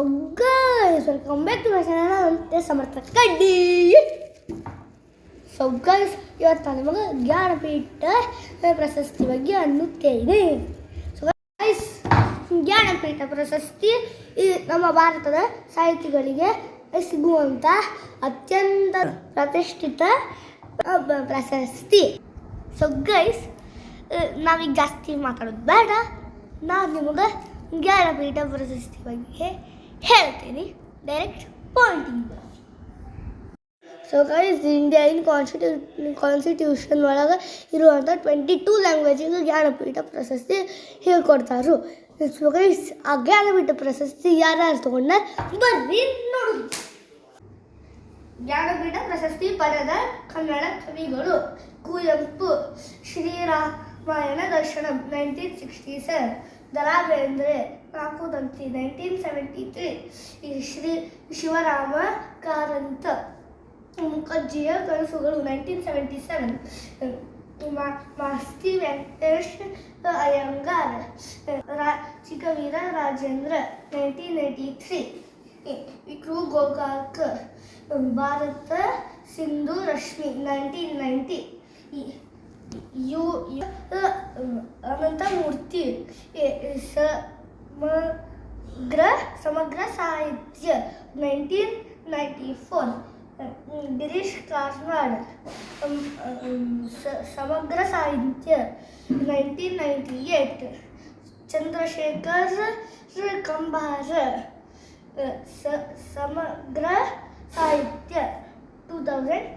So guys welcome back to my channel ಅಂತ Samartha Kaddi! So guys ಇವತ್ತು ನಾನು ನಿಮಗೆ ಜ್ಞಾನಪೀಠ ಪ್ರಶಸ್ತಿ ಬಗ್ಗೆ ಅನ್ನುತ್ತೇನೆ ಸೊ ಗೈಸ್ ಜ್ಞಾನಪೀಠ ಪ್ರಶಸ್ತಿ ಈ ನಮ್ಮ ಭಾರತದ ಸಾಹಿತಿಗಳಿಗೆ ಸಿಗುವಂಥ ಅತ್ಯಂತ ಪ್ರತಿಷ್ಠಿತ ಪ್ರಶಸ್ತಿ. ಸೊ ಗೈಸ್ ನಾವೀಗ ಜಾಸ್ತಿ ಮಾತಾಡೋದು ಬೇಡ. ನಾನು ನಿಮಗೆ ಜ್ಞಾನಪೀಠ ಪ್ರಶಸ್ತಿ ಬಗ್ಗೆ ಹೇಳ್ತೀನಿ. Direct pointing so guys Indian constitu constitution ಒಳಗೆ ಇರುವಂಥ ಟ್ವೆಂಟಿ ಟೂ ಲ್ಯಾಂಗ್ವೇಜಿಗೆ ಜ್ಞಾನಪೀಠ ಪ್ರಶಸ್ತಿ ಹೇಳ್ಕೊಡ್ತಾರು. ಸೊ ಗೈಸ್ ಆ ಜ್ಞಾನಪೀಠ ಪ್ರಶಸ್ತಿ ಯಾರ್ಯಾರು ತೊಗೊಂಡಾರ? ಬರ್ರಿ ನೋಡು. ಜ್ಞಾನಪೀಠ ಪ್ರಶಸ್ತಿ ಪಡೆದ ಕನ್ನಡ ಕವಿಗಳು ಕುವೆಂಪು, ಶ್ರೀರಾಮಾಯಣ ದರ್ಶನ nineteen sixty seven Dara Bendre Nalku Danti nineteen seventy three Shri Shivarama Karanth ಮುಖರ್ಜಿಯ ಕನಸುಗಳು nineteen seventy seven Masti Venkatesh Iyengar, Ra, Chikkaveera Rajendra nineteen ninety three ವಿಕ್ರು Gokak Bharata Sindhu Rashmi nineteen ninety U Ananthamurthy Anantha Murthy A- ಸಮಗ್ರ ಸಮಗ್ರ ಸಾಹಿತ್ಯ nineteen ninety four Girish Karnad ಅಮ್, ಅಮ್, ಸ- ಸಮಗ್ರ ಸಾಹಿತ್ಯ nineteen ninety eight Chandrashekhar Kambara ಸ- ಸಮಗ್ರ ಸಾಹಿತ್ಯ two thousand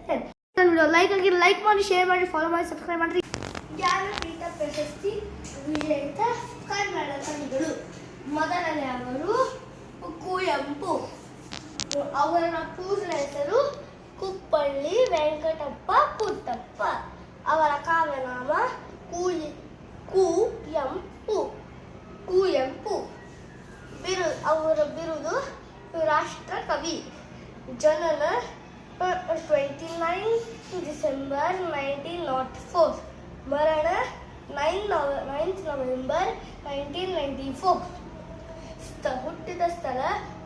ten video like ಆಗಿ ಲೈಕ್ ಮಾಡಿ ಶೇರ್ ಮಾಡಿ ಫಾಲೋ ಮಾಡಿ ಸಬ್ಸ್ಕ್ರೈಬ್ ಮಾಡಿ ಜ್ಞಾನಪೀಠ ಪ್ರಶಸ್ತಿ ವಿಜೇತ ಕನ್ನಡ ಕವಿಗಳು ಮೊದಲನೇ ಅವರು ಕುವೆಂಪು ಅವರ ಪೂರ್ಣ ಹೆಸರು ಕುಪ್ಪಳ್ಳಿ ವೆಂಕಟಪ್ಪ ಪುಟ್ಟಪ್ಪ. ಅವರ ಕಾವ್ಯನಾಮ ಕೂಲಿ ಕುವೆಂಪು ಕುವೆಂಪು ಬಿರು ಅವರ ಬಿರುದು ರಾಷ್ಟ್ರ ಕವಿ ಜನನ twenty nine December nineteen naught four. ಮರಣ ನೈನ್ ನವ ninth November nineteen ninety four. ಹುಟ್ಟಿದ ಸ್ಥಳ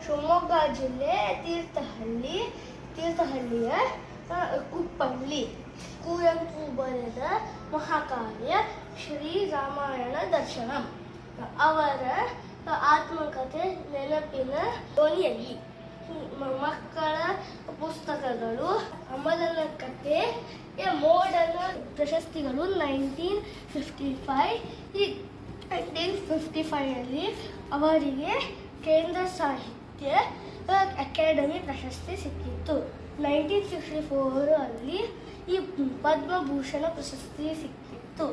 ಶಿವಮೊಗ್ಗ ಜಿಲ್ಲೆ ತೀರ್ಥಹಳ್ಳಿ, ತೀರ್ಥಹಳ್ಳಿಯ ಕುಪ್ಪಳ್ಳಿ. ಕುವೆಂಪು ಬರೆದ ಮಹಾಕಾವ್ಯ ಶ್ರೀ ರಾಮಾಯಣ ದರ್ಶನ. ಅವರ ಆತ್ಮಕಥೆ ನೆನಪಿನ ಧ್ವನಿಯಲ್ಲಿ. ಮಕ್ಕಳ ಪುಸ್ತಕಗಳು, ಅಮಲನ ಕಥೆ ಮೋಡನ ಪ್ರಶಸ್ತಿಗಳು ನೈನ್ಟೀನ್ ಫಿಫ್ಟಿ ಫೈವ್ ಈ ನೈನ್ಟೀನ್ ಫಿಫ್ಟಿ ಫೈವಲ್ಲಿ ಅವರಿಗೆ ಕೇಂದ್ರ ಸಾಹಿತ್ಯ ಅಕಾಡೆಮಿ ಪ್ರಶಸ್ತಿ ಸಿಕ್ಕಿತ್ತು. ನೈನ್ಟೀನ್ ಸಿಕ್ಸ್ಟಿ ಫೋರಲ್ಲಿ ಈ ಪದ್ಮಭೂಷಣ ಪ್ರಶಸ್ತಿ ಸಿಕ್ಕಿತ್ತು.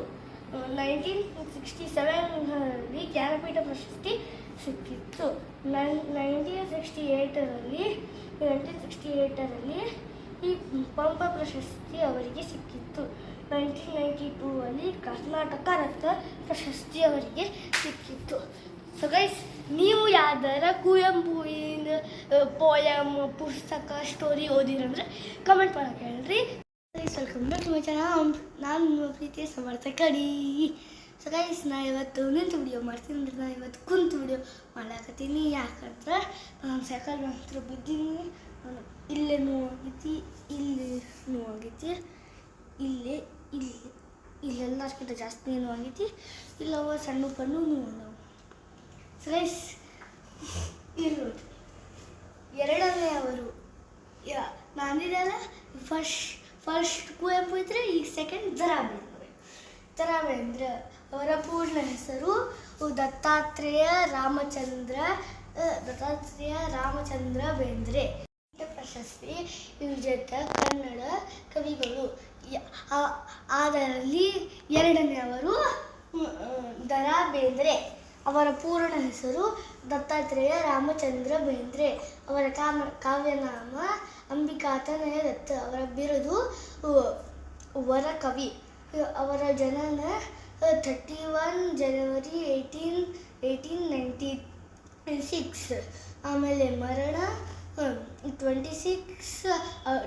ನೈನ್ಟೀನ್ ಸಿಕ್ಸ್ಟಿ ಸೆವೆನ್ನಲ್ಲಿ ಜ್ಞಾನಪೀಠ ಪ್ರಶಸ್ತಿ ಸಿಕ್ಕಿತ್ತು. ನೈನ್, ನೈನ್ಟೀನ್ ಸಿಕ್ಸ್ಟಿ ಏಯ್ಟರಲ್ಲಿ ನೈನ್ಟೀನ್ ಸಿಕ್ಸ್ಟಿ ಏಯ್ಟರಲ್ಲಿ ಈ ಪಂಪ ಪ್ರಶಸ್ತಿ ಅವರಿಗೆ ಸಿಕ್ಕಿತ್ತು. ನೈನ್ಟೀನ್ ನೈಂಟಿ ಟೂ ಅಲ್ಲಿ ಕರ್ನಾಟಕ ರತ್ನ ಪ್ರಶಸ್ತಿ ಅವರಿಗೆ ಸಿಕ್ಕಿತ್ತು. ಸೊ ಗೈಸ್ ನೀವು ಯಾವ್ದಾರ ಕುವೆಂಪುವಿನ ಪೋಯಮ್ ಪುಸ್ತಕ ಸ್ಟೋರಿ ಓದಿರಂದ್ರೆ ಕಮೆಂಟ್ ಮಾಡಕ್ಕೆ ಹೇಳ್ರಿ. Welcome back to my channel ನಾನು ನಿಮ್ಮ ಪ್ರೀತಿಯ ಸಮರ್ಥ ಕಡಿ ಸೊ ಗೈಸ್ ನಾ ಇವತ್ತು ನಿಂತು ವಿಡಿಯೋ ಮಾಡ್ತೀನಿ ಅಂದ್ರೆ ನಾನು ಇವತ್ತು ಕುಂತು ವಿಡಿಯೋ ಮಾಡಾಕತ್ತೀನಿ. ಯಾಕಂದ್ರೆ ನಾನು ಸೈಕಲ್ ಹತ್ರ ಬಿದ್ದೀನಿ ಇಲ್ಲೇ ನೋವಾಗೈತಿ ಇಲ್ಲಿ ನೋವಾಗೈತಿ ಇಲ್ಲೇ, ಇಲ್ಲಿ ಇಲ್ಲೆಲ್ಲಕ್ಕಿಂತ ಜಾಸ್ತಿ ನೋವಾಗೈತಿ ಇಲ್ಲವ ಸಣ್ಣ ಪಣ್ಣು ನೋವು ಸೊ ಗೈಸ್ ಇಲ್ಲಿ ನೋಡಿ ಎರಡನೇ ಅವರು. ಯಾ, ನಾನಿರಲ್ಲ ಫಸ್ಟ್ ಫಸ್ಟ್ ಕುವೆಂಪು ಇದ್ರೆ ಈಗ ಸೆಕೆಂಡ್ ದರಾಬೇಂದ್ರೆ ಬೇಂದ್ರೆ ದರಾ ಬೇಂದ್ರೆ ಅವರ ಪೂರ್ಣ ಹೆಸರು ದತ್ತಾತ್ರೇಯ ರಾಮಚಂದ್ರ ದತ್ತಾತ್ರೇಯ ರಾಮಚಂದ್ರ ಬೇಂದ್ರೆ. ಪ್ರಶಸ್ತಿ ವಿಜೇತ ಕನ್ನಡ ಕವಿಗಳು. ಅದರಲ್ಲಿ ಎರಡನೇ ಅವರು ದರಾ ಬೇಂದ್ರೆ ಅವರ ಪೂರ್ಣ ಹೆಸರು ದತ್ತಾತ್ರೇಯ ರಾಮಚಂದ್ರ ಬೇಂದ್ರೆ. ಅವರ ಕಾಮ, ಕಾವ್ಯನಾಮ ಅಂಬಿಕಾತನಯ ದತ್ತ ಅವರ ಬಿರುದು ವರ ಕವಿ. ಅವರ ಜನನ thirty one January eighteen eighteen ninety six ಆಮೇಲೆ ಮರಣ twenty six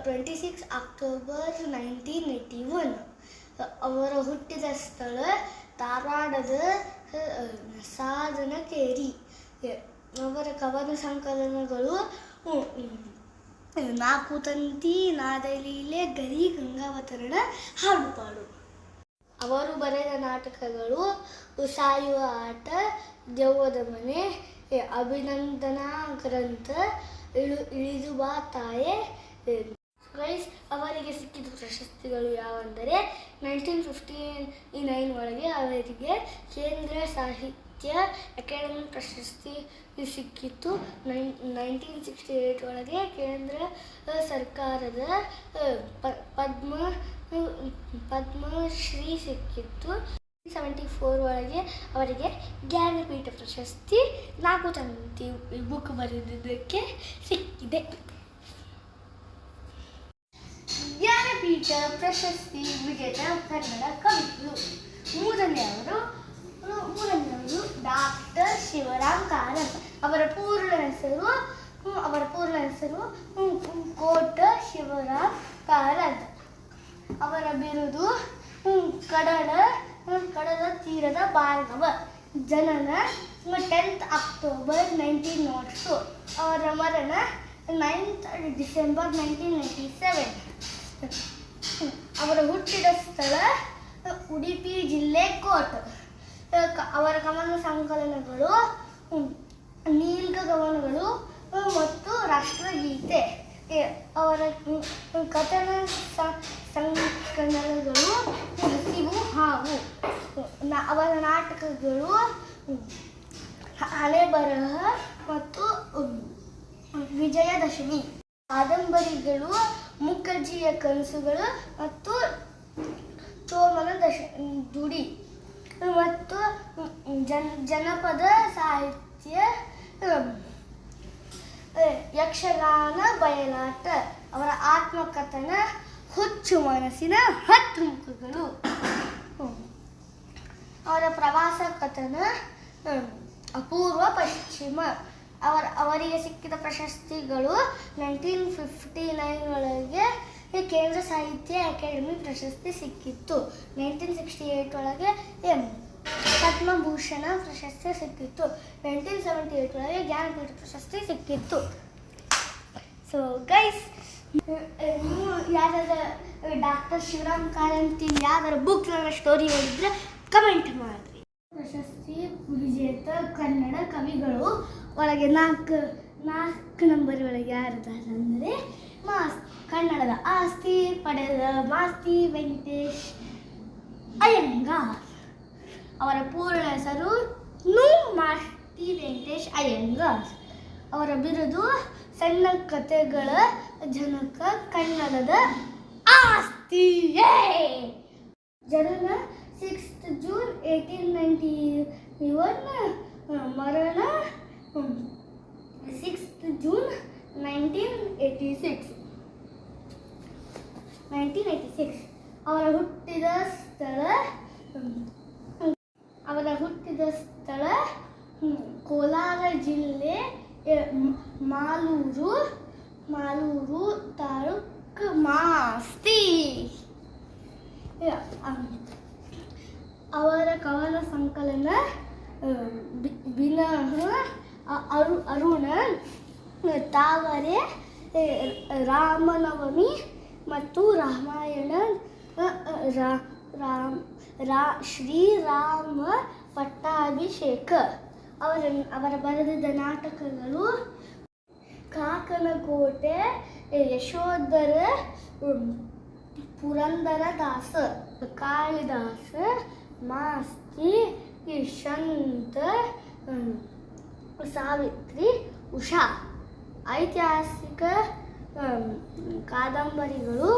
twenty six October nineteen eighty one ಅವರ ಹುಟ್ಟಿದ ಸ್ಥಳ ಧಾರವಾಡದ ಅಹ್, ಸಾಧನಕೇರಿ ಅವರ ಕವನ ಸಂಕಲನಗಳು ನಾಲ್ಕು ತಂತಿ ನಾದಲೀಲೆ ಗರಿ ಗಂಗಾವತರಣ ಹಾಡುಪಾಡು ಅವರು ಬರೆದ ನಾಟಕಗಳು ಉಸಾಯುವ ಆಟ ದೆವ್ವದ ಮನೆ ಅಭಿನಂದನಾ ಗ್ರಂಥ ಇಳು ಇಳಿದು ಬಾ ತಾಯೆ ಗೈಸ್, ಅವರಿಗೆ ಸಿಕ್ಕಿದ ಪ್ರಶಸ್ತಿಗಳು ಯಾವೆಂದರೆ ನೈನ್ಟೀನ್ ಫಿಫ್ಟಿ ನೈನ್ ಒಳಗೆ ಅವರಿಗೆ ಕೇಂದ್ರ ಸಾಹಿತ್ಯ ಅಕಾಡೆಮಿ ಪ್ರಶಸ್ತಿ ಸಿಕ್ಕಿತ್ತು. ನೈನ್ ನೈನ್ಟೀನ್ ಸಿಕ್ಸ್ಟಿ ಏಯ್ಟ್ ಒಳಗೆ ಕೇಂದ್ರ ಸರ್ಕಾರದ ಪದ್ಮ ಪದ್ಮಶ್ರೀ ಸಿಕ್ಕಿತ್ತು. ಸೆವೆಂಟಿ ಫೋರ್ ಒಳಗೆ ಅವರಿಗೆ ಜ್ಞಾನಪೀಠ ಪ್ರಶಸ್ತಿ ನಾಲ್ಕು ತಂತಿ ಬುಕ್ ಬರೆದಿದ್ದಕ್ಕೆ ಸಿಕ್ಕಿದೆ. ಜ್ಞಾನಪೀಠ ಪ್ರಶಸ್ತಿ ವಿಜೇತ ಕನ್ನಡ ಕವಿಗಳು. ಮೂರನೆಯವರು ಮೂರನೆಯವರು ಡಾಕ್ಟರ್ ಶಿವರಾಮ್ ಕಾರಂತ್. ಅವರ ಪೂರ್ಣ ಹೆಸರು ಅವರ ಪೂರ್ಣ ಹೆಸರು ಕೋಟ ಶಿವರಾಮ್ ಕಾರಂತ್. ಅವರ ಬಿರುದು ಕಡಲ ಕಡಲ ತೀರದ ಭಾರ್ಗವ. ಜನನ tenth October nineteen naught two ಅವರ ಮರಣ ninth December nineteen ninety seven ಅವರ ಹುಟ್ಟಿದ ಸ್ಥಳ ಉಡುಪಿ ಜಿಲ್ಲೆ ಕೋಟ್. ಅವರ ಕವನ ಸಂಕಲನಗಳು ನೀಲ್ಗ ಕವನಗಳು ಮತ್ತು ರಾಷ್ಟ್ರಗೀತೆ. ಅವರ ಕಥನ ಸಂಕಲನಗಳು ಹಸಿವು ಹಾವು. ಅವರ ನಾಟಕಗಳು ಹಳೆ ಬರಹ ಮತ್ತು ವಿಜಯದಶಮಿ. ಕಾದಂಬರಿಗಳು ಮುಖರ್ಜಿಯ ಕನಸುಗಳು ಮತ್ತು ಸೋಮನ ದಶ, ದುಡಿ. ಮತ್ತು ಜನ್, ಜನಪದ ಸಾಹಿತ್ಯ ಯಕ್ಷಗಾನ, ಬಯಲಾಟ, ಅವರ ಆತ್ಮಕಥನ, ಹುಚ್ಚು ಮನಸ್ಸಿನ ಹತ್ತು ಮುಖಗಳು ಅವರ ಪ್ರವಾಸ ಕಥನ ಅಪೂರ್ವ ಪಶ್ಚಿಮ. ಅವರ, ಅವರಿಗೆ ಸಿಕ್ಕಿದ ಪ್ರಶಸ್ತಿಗಳು ನೈನ್ಟೀನ್ ಫಿಫ್ಟಿ ನೈನ್ ಒಳಗೆ ಕೇಂದ್ರ ಸಾಹಿತ್ಯ ಅಕಾಡೆಮಿ ಪ್ರಶಸ್ತಿ ಸಿಕ್ಕಿತ್ತು. ನೈನ್ಟೀನ್ ಸಿಕ್ಸ್ಟಿ ಏಯ್ಟ್ ಒಳಗೆ ಎಂ. ಪದ್ಮಭೂಷಣ ಪ್ರಶಸ್ತಿ ಸಿಕ್ಕಿತ್ತು. ನೈನ್ಟೀನ್ ಸೆವೆಂಟಿ ಏಯ್ಟ್ ಒಳಗೆ ಜ್ಞಾನಪೀಠ ಪ್ರಶಸ್ತಿ ಸಿಕ್ಕಿತ್ತು. ಸೊ ಗೈಸ್ ನೀವು ಯಾರಾದ್ರೂ ಡಾಕ್ಟರ್ ಶಿವರಾಮ್ ಕಾರಂತಿ ಯಾವ್ದಾರ ಬುಕ್ ಸ್ಟೋರಿ ಓದಿದ್ರೆ ಕಮೆಂಟ್ ಮಾಡಿ ಪ್ರಶಸ್ತಿ ವಿಜೇತ ಕನ್ನಡ ಕವಿಗಳು ಒಳಗೆ ನಾಲ್ಕು ನಾಲ್ಕು ನಂಬರ್ ಒಳಗೆ ಯಾರಿದ್ದಾರೆ ಅಂದರೆ ಮಾಸ್, ಕನ್ನಡದ ಆಸ್ತಿ ಪಡೆದ ಮಾಸ್ತಿ ವೆಂಕಟೇಶ್ ಅಯ್ಯಂಗಾರ್. ಅವರ ಪೂರ್ಣ ಹೆಸರು ನು ಮಾಸ್ತಿ ವೆಂಕಟೇಶ್ ಅಯ್ಯಂಗಾರ್. ಅವರ ಬಿರುದು ಸಣ್ಣ ಕಥೆಗಳ ಜನಕ ಕನ್ನಡದ ಆಸ್ತಿಯೇ. ಜನನ sixth June eighteen ninety one ಮರಣ sixth June nineteen eighty six nineteen eighty six ಅವರ ಹುಟ್ಟಿದ ಸ್ಥಳ ಅವರ ಹುಟ್ಟಿದ ಸ್ಥಳ ಕೋಲಾರ ಜಿಲ್ಲೆ ಮಾಲೂರು ಮಾಲೂರು ತಾಲೂಕು ಮಾಸ್ತಿ. ಅವರ ಕವನ ಸಂಕಲನ ಆ, ಬಿ- ವಿನಃ ಅ- ಅರು ಅರುಣ ತಾವರೆ ಎ, ರಾಮನವಮಿ ಮತ್ತು ರಾಮಾಯಣ ಅ, ಅ, ರಾ- ರಾಮ್ ರಾ ಶ್ರೀರಾಮ ಪಟ್ಟಾಭಿಷೇಕ ಅವರ ಅವರ ಬರೆದಿದ್ದ ನಾಟಕಗಳು ಕಾಕನಕೋಟೆ ಯಶೋಧರ ಉಮ್, ಪುರಂದರದಾಸ ಕಾಳಿದಾಸ ಮಾಸ್ತಿ ಯಶಂತ ಉಮ್, ಸಾವಿತ್ರಿ, ಉಷಾ. ಐತಿಹಾಸಿಕ ಕಾದಂಬರಿಗಳು,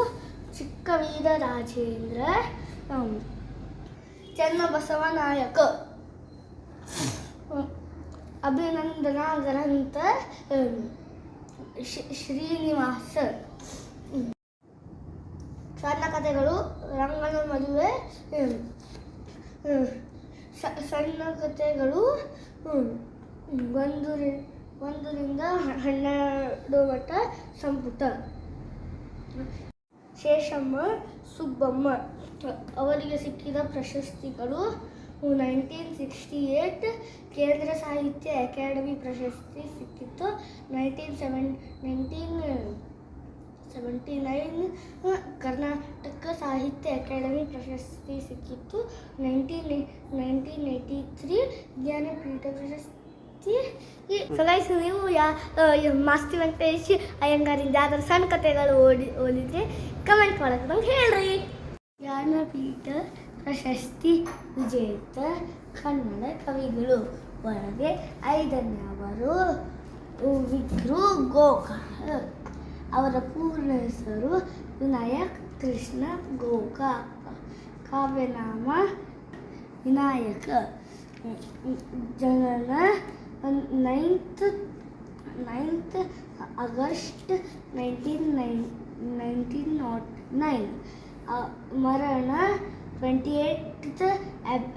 ಚಿಕ್ಕ ವೀರ ರಾಜೇಂದ್ರ ಚನ್ನಬಸವನಾಯಕ ಅಭಿನಂದನಾ ಗ್ರಂಥ ಶ್ರೀನಿವಾಸ. ಸಣ್ಣ ಕಥೆಗಳು, ರಂಗನ ಮದುವೆ ಸಣ್ಣ ಕಥೆಗಳು ಒಂದು ಒಂದರಿಂದ ಹನ್ನೆರಡು ಮಟ್ಟ ಸಂಪುಟ. ಶೇಷಮ್ಮ, ಸುಬ್ಬಮ್ಮ ಅವರಿಗೆ ಸಿಕ್ಕಿದ ಪ್ರಶಸ್ತಿಗಳು ನೈನ್ಟೀನ್ ಸಿಕ್ಸ್ಟಿ ಏಟ್ ಕೇಂದ್ರ ಸಾಹಿತ್ಯ ಅಕಾಡೆಮಿ ಪ್ರಶಸ್ತಿ ಸಿಕ್ಕಿತ್ತು. Nineteen seven nineteen seventy nine Karnataka Sahitya Akademi ಪ್ರಶಸ್ತಿ ಸಿಕ್ಕಿತ್ತು. Nineteen nineteen eighty three Jnanpith ಪ್ರಶಸ್ತಿ ಸಗಾಯಿಸಿ ನೀವು ಯಾ ಮಾಸ್ತಿ ವೆಂಕಟೇಶ್ ಅಯ್ಯಂಗಾರಿಂದ ಯಾವ್ದಾರು ಸಣ್ಣ ಕಥೆಗಳು ಓದಿ ಓದಿದ್ರೆ ಕಮೆಂಟ್ ಮಾಡಕ್ಕೆ ನಂಗೆ ಹೇಳ್ರಿ ಜ್ಞಾನಪೀಠ ಪ್ರಶಸ್ತಿ, ವಿಜೇತ, ಕನ್ನಡ ಕವಿಗಳು ಒಳಗೆ ಐದನೇವರು ವಿಕ್ರು ಗೋಕಾಕ್ ಅವರ ಪೂರ್ಣ ಹೆಸರು ವಿನಾಯಕ್ ಕೃಷ್ಣ ಗೋಕಾಕ, ಕಾವ್ಯನಾಮ ವಿನಾಯಕ ಜನನ ninth ninth August nineteen nine, nineteen naught nine. ಮರಣ twenty eight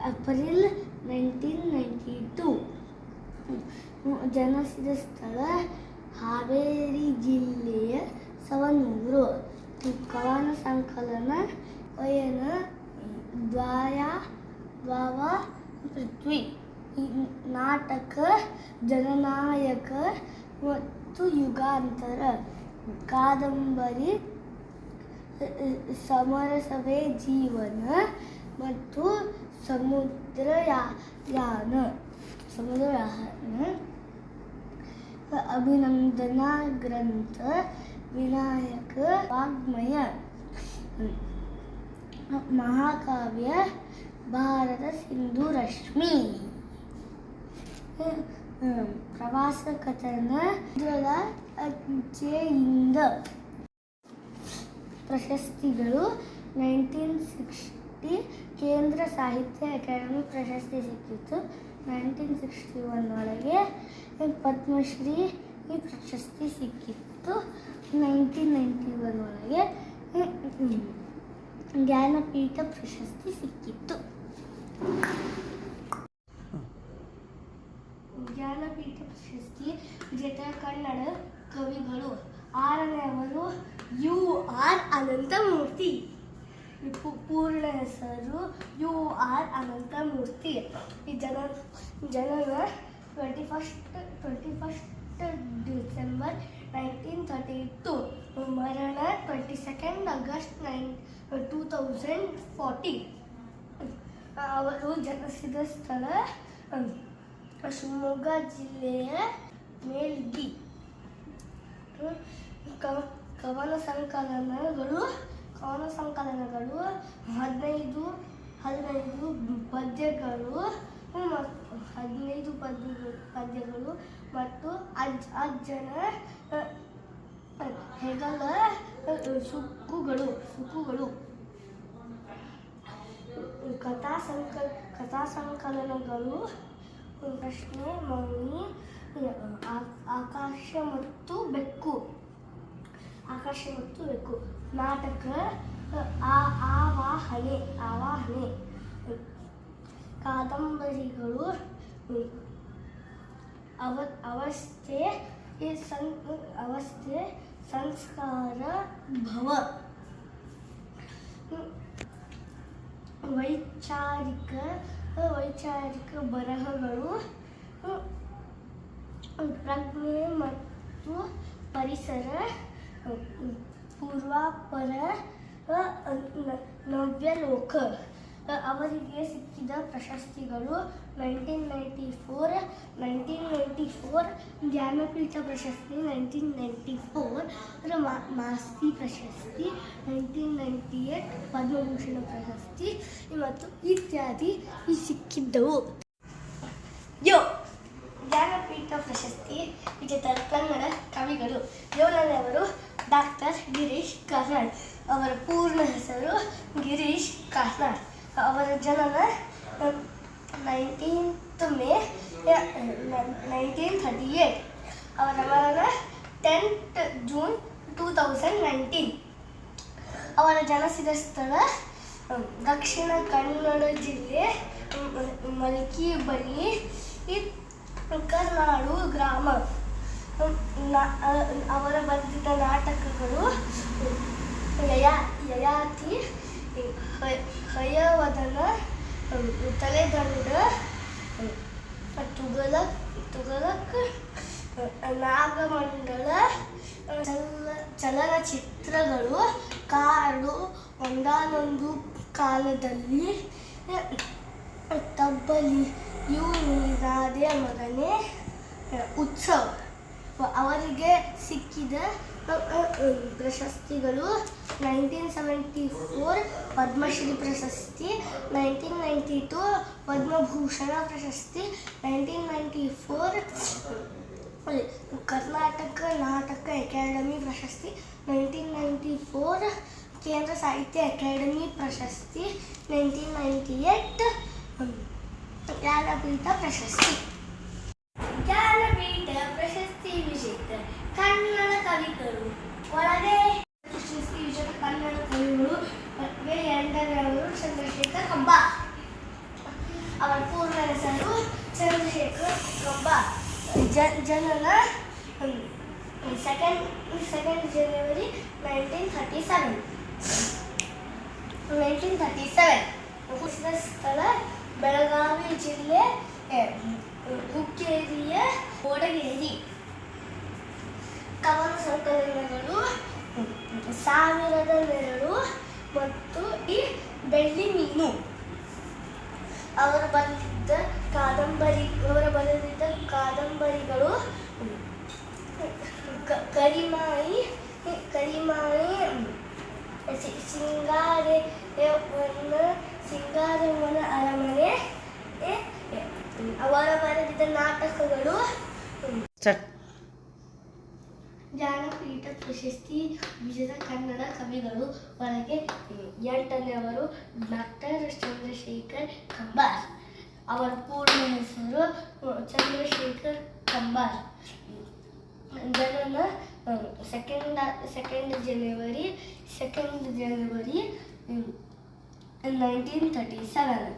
April nineteen ninety two. ಜನಿಸಿದ ಸ್ಥಳ ಹಾವೇರಿ ಜಿಲ್ಲೆಯ ಸವನೂರು. ಕವನ ಸಂಕಲನ ವಯನ ದ್ವಾಯ, ದ್ವಾವ ಪೃಥ್ವಿ. ನಾಟಕ ಜನನಾಯಕ ಮತ್ತು ಯುಗಾಂತರ. ಕಾದಂಬರಿ ಸಮರಸವೆ ಜೀವನ ಮತ್ತು ಸಮುದ್ರಯಾನ ಸಮುದ್ರಯಾನ. ಅಭಿನಂದನಾ ಗ್ರಂಥ, ವಿನಾಯಕ ವಾಗ್ಮಯ. ಮಹಾಕಾವ್ಯ, ಭಾರತ ಸಿಂಧು ರಶ್ಮಿ. ಪ್ರವಾಸ ಕಥನ ಅಜ್ಜೆಯಿಂದ ಪ್ರಶಸ್ತಿಗಳು ನೈನ್ಟೀನ್ ಸಿಕ್ಸ್ಟಿ ಕೇಂದ್ರ ಸಾಹಿತ್ಯ ಅಕಾಡೆಮಿ ಪ್ರಶಸ್ತಿ ಸಿಕ್ಕಿತ್ತು. ನೈನ್ಟೀನ್ ಸಿಕ್ಸ್ಟಿ ಒನ್ ಒಳಗೆ ಪದ್ಮಶ್ರೀ ಈ ಪ್ರಶಸ್ತಿ ಸಿಕ್ಕಿತ್ತು. ನೈನ್ಟೀನ್ ನೈಂಟಿ ಒನ್ ಒಳಗೆ ಜ್ಞಾನಪೀಠ ಪ್ರಶಸ್ತಿ ಸಿಕ್ಕಿತ್ತು. ಜ್ಞಾನಪೀಠ ಪ್ರಶಸ್ತಿ ವಿಜೇತ ಕನ್ನಡ ಕವಿಗಳು. ಆರನೆಯವರು ಯು ಆರ್ ಅನಂತಮೂರ್ತಿ. ಪೂರ್ಣ ಹೆಸರು ಯು ಆರ್ ಅನಂತಮೂರ್ತಿ. ಈ ಜನ, ಜನನ twenty first twenty first December nineteen thirty two ಮರಣ twenty second August nine two thousand forty ಅವರು ಜನಿಸಿದ ಸ್ಥಳ ಶಿವಮೊಗ್ಗ ಜಿಲ್ಲೆಯ ಮೇಲ್ಗಿ ಕವ- ಕವನ ಸಂಕಲನಗಳು ಕವನ ಸಂಕಲನಗಳು ಹದಿನೈದು ಹದಿನೈದು ಪದ್ಯಗಳು ಮತ್ತು ಹದಿನೈದು ಪದ್ಯಗಳು ಪದ್ಯಗಳು ಮತ್ತು ಅಜ್ಜ ಅಜ್ಜನ ಹೆಗಲ ಸುಕ್ಕುಗಳು ಸುಕ್ಕುಗಳು. ಕಥಾ ಸಂಕ ಕಥಾ ಸಂಕಲನಗಳು ಪ್ರಶ್ನೆ, ಮೌನಿ ಆಕಾಶ ಮತ್ತು ಬೆಕ್ಕು. ಆಕಾಶ ಮತ್ತು ಬೆಕ್ಕು. ನಾಟಕ ಆವಾಹನೆ ಆವಾಹನೆ. ಕಾದಂಬರಿಗಳು ಅವ, ಅವಸ್ಥೆ ಸಂ, ಅವಸ್ಥೆ, ಸಂಸ್ಕಾರ, ಭವ. ವೈಚಾರಿಕ ವೈಚಾರಿಕ ಬರಹಗಳು ಪ್ರಜ್ಞೆ ಮತ್ತು ಪರಿಸರ ಪೂರ್ವಾಪರ ನವ್ಯಲೋಕ ಅವರಿಗೆ ಸಿಕ್ಕಿದ ಪ್ರಶಸ್ತಿಗಳು nineteen ninety four, nineteen ninety four Jnanpith ಪ್ರಶಸ್ತಿ, ನೈನ್ಟೀನ್ ನೈಂಟಿ ಫೋರ್ ಮಾಸ್ತಿ ಪ್ರಶಸ್ತಿ, ನೈನ್ಟೀನ್ ನೈಂಟಿ ಏಟ್, ಪದ್ಮಭೂಷಣ ಪ್ರಶಸ್ತಿ ಮತ್ತು ಇತ್ಯಾದಿ ಸಿಕ್ಕಿದ್ದವು. ಯೋ ಜ್ಞಾನಪೀಠ ಪ್ರಶಸ್ತಿ ವಿಜೇತರ ಕನ್ನಡ ಕವಿಗಳು ಅವರು, ಡಾಕ್ಟರ್ ಗಿರೀಶ್ ಕಾರ್ನಾಡ್ ಅವರ ಪೂರ್ಣ ಹೆಸರು ಗಿರೀಶ್ ಕಾರ್ನಾಡ್. ಅವರ ಜನನ nineteenth May nineteen thirty eight ಅವರ ಮರಣ tenth June two thousand nineteen ಅವರ ಜನಿಸಿದ ಸ್ಥಳ ಅಹ್, ದಕ್ಷಿಣ ಕನ್ನಡ ಜಿಲ್ಲೆ ಮ್- ಮಲ್ಕಿ ಬಳಿ ಈ ಕರ್ನಾಡು ಗ್ರಾಮ ಅಹ್, ನ- ಅಹ್, ಅವರ ಬರೆದಿದ್ದ ನಾಟಕಗಳು ಯಯ ಯಯಾತಿ ಹಯವದನ ತಲೆದಂಡ ತುಗಲಕ್ ತುಗಲಕ್ ನಾಗಮಂಡಲ, ಚಲ, ಚಲನಚಿತ್ರಗಳು, ಕಾಡು ಒಂದಾನೊಂದು ಕಾಲದಲ್ಲಿ ತಬ್ಬಲಿ ಇವು ನಾದೆ ಮಗನೇ ಉತ್ಸವ್. ಅವರಿಗೆ ಸಿಕ್ಕಿದ ಪ್ರಶಸ್ತಿಗಳು ನೈನ್ಟೀನ್ ಸೆವೆಂಟಿ ಫೋರ್ ಪದ್ಮಶ್ರೀ ಪ್ರಶಸ್ತಿ ನೈನ್ಟೀನ್ ನೈಂಟಿ ಟು ಪದ್ಮಭೂಷಣ ಪ್ರಶಸ್ತಿ ನೈನ್ಟೀನ್ ನೈಂಟಿ ಫೋರ್ ಕರ್ನಾಟಕ ನಾಟಕ ಅಕಾಡೆಮಿ ಪ್ರಶಸ್ತಿ ನೈನ್ಟೀನ್ ನೈಂಟಿ ಫೋರ್ ಕೇಂದ್ರ ಸಾಹಿತ್ಯ ಅಕಾಡೆಮಿ ಪ್ರಶಸ್ತಿ ನೈನ್ಟೀನ್ ನೈಂಟಿ ಏಟ್ ಜ್ಞಾನಪೀಠ ಪ್ರಶಸ್ತಿ ಜ್ಞಾನಪೀಠ ಪ್ರಶಸ್ತಿ ವಿಜೇತ ಕನ್ನಡ ಕವಿಗಳು ಒಳಗೆ ಪ್ರಶಸ್ತಿ ವಿಜೇತ ಕನ್ನಡ ಕವಿಗಳು ಒಳಗೆ ಎರಡನೆಯವರು ಚಂದ್ರಶೇಖರ್ ಕಂಬ ಅವರ ಪೂರ್ಣ ಹೆಸರು ಚಂದ್ರಶೇಖರ್ ಕಂಬ ಜ- ಜನನ second second January nineteen thirty seven nineteen thirty seven ಹುಟ್ಟಿದ ಸ್ಥಳ ಬೆಳಗಾವಿ ಜಿಲ್ಲೆ ಎ, ಹುಕ್ಕೇರಿಯ ಓಡಗೇರಿ ಕವನ ಸಂಕಲನಗಳು ಸಾವಿರದ ನೆರಳು ಮತ್ತು ಈ ಬೆಳ್ಳಿ ಮೀನು. ಅವರು ಬರೆದಿದ್ದ ಕಾದಂಬರಿ, ಅವರು ಬರೆದಿದ್ದ ಕಾದಂಬರಿಗಳು ಕರಿಮಾಯಿ ಕರಿಮಾಯಿ ಸಿಂಗಾರೆ ಸಿಂಗಾರವನ ಅರಮನೆ ಅವರ ಬರೆದಿದ್ದ ನಾಟಕಗಳು. ಜ್ಞಾನಪೀಠ ಪ್ರಶಸ್ತಿ ವಿಜೇತ ಕನ್ನಡ ಕವಿಗಳು ಒಳಗೆ ಎಂಟನೆಯವರು ಡಾಕ್ಟರ್ ಚಂದ್ರಶೇಖರ್ ಕಂಬಾರ್. ಅವರ ಪೂರ್ಣ ಹೆಸರು ಚಂದ್ರಶೇಖರ್ ಕಂಬಾರ್. ಜನನ second second January second January nineteen thirty seven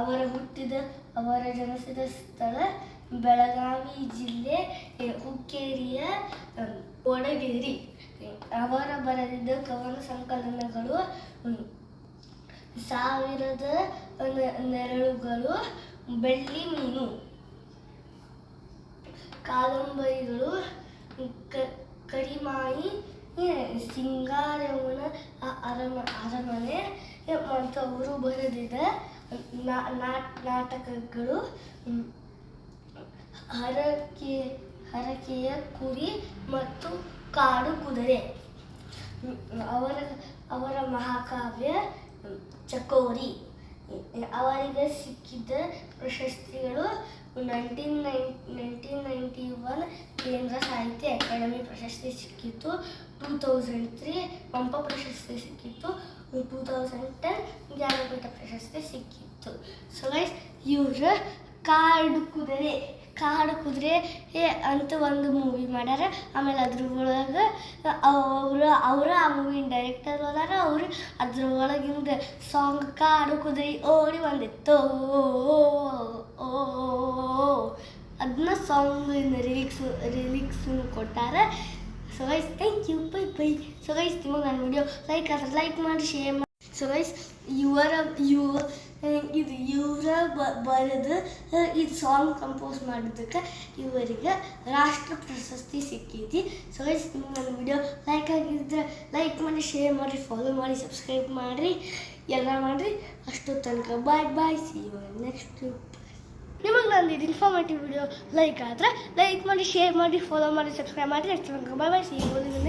ಅವರ ಹುಟ್ಟಿದ, ಅವರ ಜನಿಸಿದ ಸ್ಥಳ ಬೆಳಗಾವಿ ಜಿಲ್ಲೆ ಹುಕ್ಕೇರಿಯ ಒಡಗೇರಿ ಅವರ ಬರೆದಿದ್ದ ಕವನ ಸಂಕಲನಗಳು ಸಾವಿರದ ನೆರಳುಗಳು, ಬೆಳ್ಳಿ ಮೀನು, ಕಾದಂಬರಿಗಳು ಕರಿಮಾಯಿ ಸಿಂಗಾರವನ ಅರಮ, ಅರಮನೆ ಮತ್ತು ಅವರು ಬರೆದಿದ್ದ ನಾಟಕಗಳು ಹರಕೆ, ಹರಕೆಯ ಕುರಿ ಮತ್ತು ಕಾಡು ಕುದುರೆ. ಅವರ ಅವರ ಮಹಾಕಾವ್ಯ ಚಕೋರಿ. ಅವರಿಗೆ ಸಿಕ್ಕಿದ್ದ ಪ್ರಶಸ್ತಿಗಳು nineteen nine nineteen ninety one Kendra Sahitya Akademi ಪ್ರಶಸ್ತಿ ಸಿಕ್ಕಿತ್ತು. ಟೂ ತೌಸಂಡ್ ತ್ರೀ ಪಂಪ ಪ್ರಶಸ್ತಿ ಸಿಕ್ಕಿತ್ತು. ಟೂ ತೌಸಂಡ್ ಟೆನ್ ಜ್ಞಾನಪೀಠ ಪ್ರಶಸ್ತಿ ಸಿಕ್ಕಿತ್ತು. ಸೊ ಗೈಸ್ ಇವರು ಕಾಡು ಕುದುರೆ. ಕಾಡು ಕುದುರೆ ಅಂತ ಒಂದು ಮೂವಿ ಮಾಡ್ಯಾರ. ಆಮೇಲೆ ಅದ್ರ ಒಳಗೆ ಅವರು ಅವರು ಆ ಮೂವಿ ಡೈರೆಕ್ಟರ್ ಹೋದಾರ. ಅವರು ಅದ್ರ ಒಳಗಿಂದ ಸಾಂಗ್ ಕಾಡು ಕುದುರೆ ಓಡಿ ಬಂದಿತ್ತು. ಅದನ್ನ ಸಾಂಗ್ ರಿಲಿಕ್ಸ್ ರಿಲಿಕ್ಸ್ ಕೊಟ್ಟಾರ. So guys thank you bye bye so guys ನಿಮಗೆ ನನ್ನ ವಿಡಿಯೋ ಲೈಕ್ ಲೈಕ್ ಮಾಡಿ ಶೇರ್ ಮಾಡಿ. ಸೊ ಗೈಸ್ ಯುವರ್ ಇವ ಇದು ಇವರ ಬರೆದು ಈ ಸಾಂಗ್ ಕಂಪೋಸ್ ಮಾಡಿದ್ದಕ್ಕೆ ಇವರಿಗೆ ರಾಷ್ಟ್ರ ಪ್ರಶಸ್ತಿ ಸಿಕ್ಕೈತಿ ಸೊ ನಿಮ್ಗೆ ನನ್ನ ವಿಡಿಯೋ ಲೈಕ್ ಆಗಿದ್ರೆ ಲೈಕ್ ಮಾಡಿ ಶೇರ್ ಮಾಡಿ ಫಾಲೋ ಮಾಡಿ ಸಬ್ಸ್ಕ್ರೈಬ್ ಮಾಡಿರಿ ಎಲ್ಲ ಮಾಡಿರಿ ಅಷ್ಟು ತನಕ ಬಾಯ್ ಬಾಯ್ ಸಿ ನೆಕ್ಸ್ಟ್ ನಿಮಗೆ ನಂದು ಇದು ಇನ್ಫಾರ್ಮೇಟಿವ್ ವಿಡಿಯೋ ಲೈಕ್ ಆದರೆ ಲೈಕ್ ಮಾಡಿ ಶೇರ್ ಮಾಡಿ ಫಾಲೋ ಮಾಡಿ ಸಬ್ಸ್ಕ್ರೈಬ್ ಮಾಡಿ ನೆಕ್ಸ್ಟ್ ತನಕ ಬಾಯ್ ಬಾಯ್ ಸಿ ನೆಕ್ಸ್ಟ್